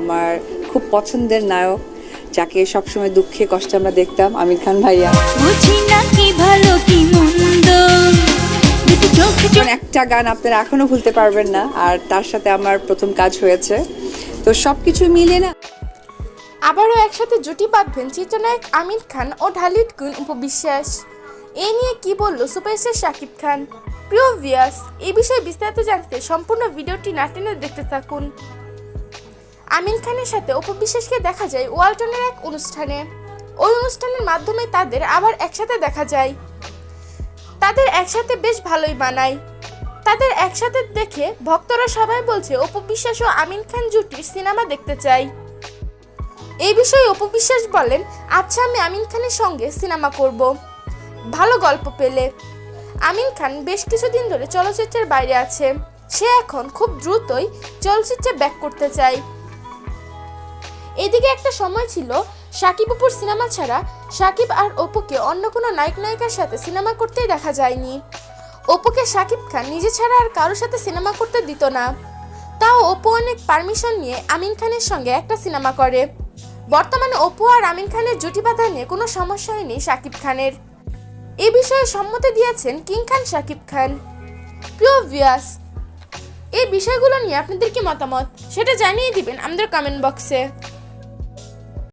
আমার খুব পছন্দের নায়ক যাকে সবসময় দুঃখে কষ্টে আমরা দেখতাম আমির খান ভাইয়া। বুঝি না কি ভালো কি মন্দ? দুটো চোখ যেমন একটা গান আপনারা এখনও ভুলতে পারবেন না আর তার সাথে আমার প্রথম কাজ হয়েছে। তো সবকিছু মিলে না আবারও একসাথে জুটি বাঁধবেন চিত্রনায়ক আমির খান ও ঢালিউড কুইন উপবিশ্বাস। এ নিয়ে কি বলল সুপারস্টার শাকিব খান? প্রিয় ভিয়াস এই বিষয়ে বিস্তারিত জানতে সম্পূর্ণ ভিডিওটি না টেনে দেখতে থাকুন। আমির খানের সাথে উপবিশ্বাসকে দেখা যায় ওয়ালটনের এক অনুষ্ঠানে। ওই অনুষ্ঠানের মাধ্যমে তাদের আবার একসাথে দেখা যায়। তাদের একসাথে বেশ ভালোই মানায়। তাদের একসাথে দেখে ভক্তরা সবাই বলছে অপবিশ্বাস ও আমিন খান জুটির সিনেমা দেখতে চাই। এই বিষয়ে অপবিশ্বাস বলেন আচ্ছা আমি আমিন খানের সঙ্গে সিনেমা করব। ভালো গল্প পেলে। আমিন খান বেশ কিছুদিন ধরে চলচ্চিত্রের বাইরে আছে। সে এখন খুব দ্রুতই চলচ্চিত্রে ব্যাক করতে চায়। এদিকে একটা সময় ছিল, সাকিব অপুর সিনেমা ছাড়া সাকিব আর অপুকে অন্য কোনো নায়ক নায়িকার সাথে সিনেমা করতেই দেখা যায়নি। অপুকে সাকিব খান নিজে ছাড়া আর কারোর সাথে সিনেমা করতে দিত না। তাও অপু অনেক পারমিশন নিয়ে আমিন খানের সঙ্গে একটা সিনেমা করে। বর্তমানে অপু আর আমিন খানের জুটি বাঁধা নিয়ে কোনো সমস্যা হয়নি সাকিব খানের। এ বিষয়ে সম্মতি দিয়েছেন কিং খান সাকিব খান। প্রিয় ভিয়াস এই বিষয়গুলো নিয়ে আপনাদের কি মতামত? সেটা জানিয়ে দিবেন আমাদের কমেন্ট বক্সে